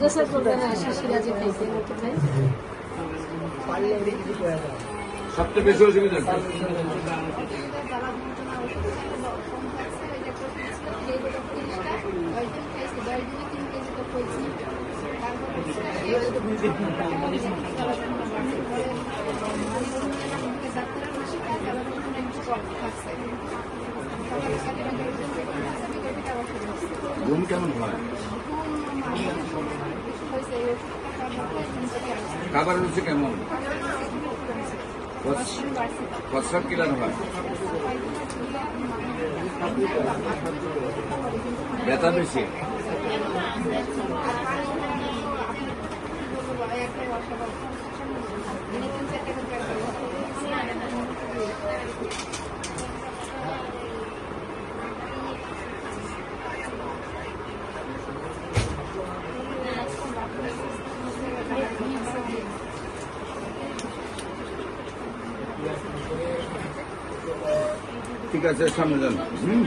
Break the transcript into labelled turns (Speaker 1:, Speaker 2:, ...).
Speaker 1: দোসর প্রোগ্রামে আসি সিরাজে খাইছে নাকি ভাই।
Speaker 2: সবচেয়ে বেশি অসুবিধা ঘুম কেমন হয়? খাবার রুচি কেমন? প্রস্রাব কিলার হয়? ব্যথা বেশি? ঠিক আছে সামনে যান। হুম।